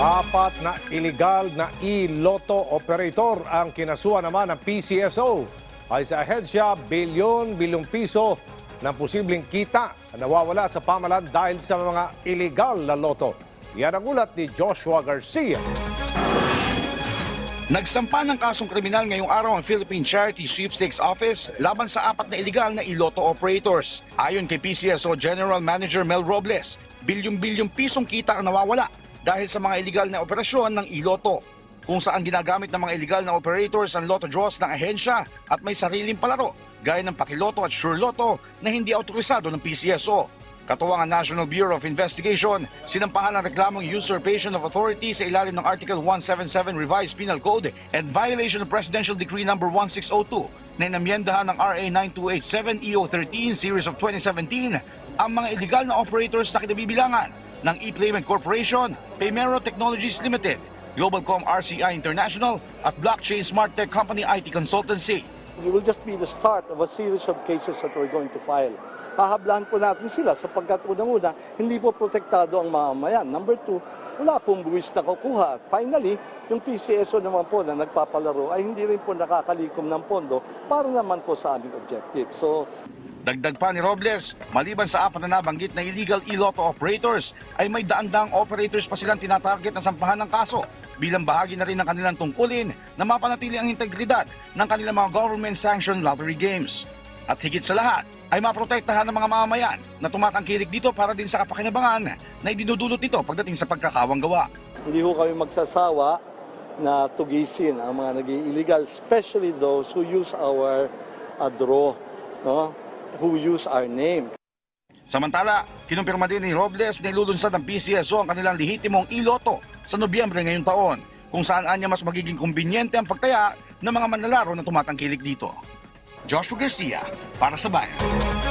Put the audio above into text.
Apat na illegal na e-lotto operator ang kinasuhan naman ng PCSO ay sa ahensya bilyon-bilyong piso ng posibleng kita na nawawala sa pamalan dahil sa mga illegal na loto. Yan ang ulat ni Joshua Garcia. Nagsampa ng kasong kriminal ngayong araw ang Philippine Charity Sweepstakes Office laban sa apat na illegal na iloto operators. Ayon kay PCSO General Manager Mel Robles, bilyong-bilyong pisong kita ang nawawala dahil sa mga illegal na operasyon ng iloto. Kung saan ginagamit ng mga illegal na operators ang lotto draws ng ahensya at may sariling palaro gaya ng Pakiloto at Sure Lotto na hindi autorisado ng PCSO. Katuwang ang National Bureau of Investigation, sinampahan ang reklamong usurpation of authority sa ilalim ng Article 177 Revised Penal Code and violation of Presidential Decree No. 1602 na inamyendahan ng RA 9287 EO13 Series of 2017 ang mga illegal na operators na kinabibilangan ng ePayment Corporation, Paymero Technologies Limited, Globalcom RCI International at Blockchain Smart Tech Company IT Consultancy. It will just be the start of a series of cases that we're going to file. Hahablahan po natin sila sapagkat unang-una, hindi po protektado ang mamamayan. Number two, wala pong buwis na kukuha. Finally, yung PCSO naman po na nagpapalaro ay hindi rin po nakakalikom ng pondo para naman po sa aming objective. So, Dagdag pa ni Robles, maliban sa apat na nabanggit na illegal e-lotto operators, ay may daan-daang operators pa silang tinatarget na sampahan ng kaso bilang bahagi na rin ng kanilang tungkulin na mapanatili ang integridad ng kanilang mga government-sanctioned lottery games. At higit sa lahat, ay maprotektahan ng mga mamamayan na tumatangkilik dito para din sa kapakinabangan na idinudulot nito pagdating sa pagkakawang gawa. hindi ho kami magsasawa na tugisin ang mga naging illegal, especially those who use our uh, draw, no? Who use our name. Samantala, kinumpirma din ni Robles na ilulunsad ng PCSO ang kanilang lehitimong iloto sa Nobyembre ngayong taon, kung saan anya mas magiging kumbinyente ang pagtaya ng mga manlalaro na tumatangkilik dito. Joshua Garcia, para sa Bayan.